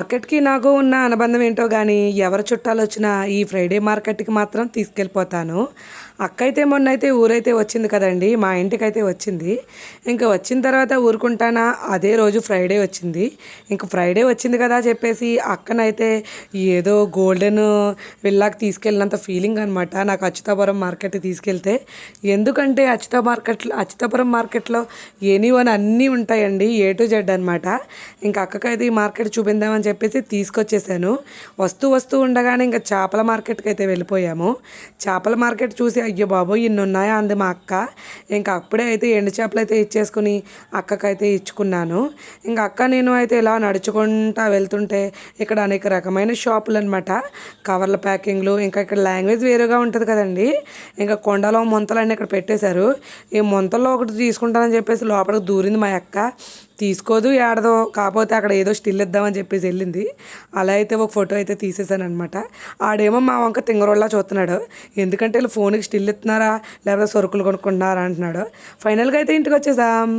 మార్కెట్కి నాకు ఉన్న అనుబంధం ఏంటో కానీ ఎవరు చుట్టాలు వచ్చినా ఈ ఫ్రైడే మార్కెట్కి మాత్రం తీసుకెళ్ళిపోతాను. అక్క అయితే మొన్న అయితే ఊరైతే వచ్చింది కదండి మా ఇంటికి అయితే వచ్చింది. ఇంకా వచ్చిన తర్వాత ఊరుకుంటానా అదే రోజు ఫ్రైడే వచ్చింది. ఇంకా ఫ్రైడే వచ్చింది కదా చెప్పేసి అక్కనైతే ఏదో గోల్డెన్ విల్లాకి తీసుకెళ్ళినంత ఫీలింగ్ అనమాట నాకు అచ్యుతాపురం మార్కెట్ తీసుకెళ్తే. ఎందుకంటే అచ్యుత మార్కెట్లో అచ్యుతాపురం మార్కెట్లో ఎనీ వన్ అన్నీ ఉంటాయండి ఏ టు జెడ్ అనమాట ఇంకా అక్కకైతే ఈ మార్కెట్ చూపిందామని చెప్పేసి తీసుకొచ్చేసాను. వస్తూ వస్తూ ఉండగానే ఇంకా చేపల మార్కెట్కి అయితే వెళ్ళిపోయాము. చేపల మార్కెట్ చూసి అయ్యో బాబోయ్ ఇన్ని ఉన్నాయా అంది మా అక్క. ఇంకా అప్పుడే అయితే ఎండు చేపలు అయితే ఇచ్చేసుకుని అక్కకైతే ఇచ్చుకున్నాను. ఇంకా అక్క నేను అయితే ఇలా నడుచుకుంటా వెళ్తుంటే ఇక్కడ అనేక రకమైన షాపులు అనమాట కవర్ల ప్యాకింగ్లు ఇంకా ఇక్కడ లాంగ్వేజ్ వేరుగా ఉంటుంది కదండి. ఇంకా కొండలో ముంతలన్నీ ఇక్కడ పెట్టేశారు. ఈ ముంతల్లో ఒకటి తీసుకుంటానని చెప్పేసి లోపలికి దూరింది మా అక్క. తీసుకోదు ఏడదో కాకపోతే అక్కడ ఏదో స్టిల్ ఇద్దామని చెప్పేసి వెళ్ళింది. అలా అయితే ఒక ఫోటో అయితే తీసేసాను అనమాట ఆడేమో మా వంక తింగరోళ్ళ చూస్తున్నాడు. ఎందుకంటే వీళ్ళు ఫోన్కి స్టిల్ ఇస్తున్నారా లేకపోతే సరుకులు కొనుక్కుంటున్నారా అంటున్నాడు. ఫైనల్గా అయితే ఇంటికి వచ్చేసాం.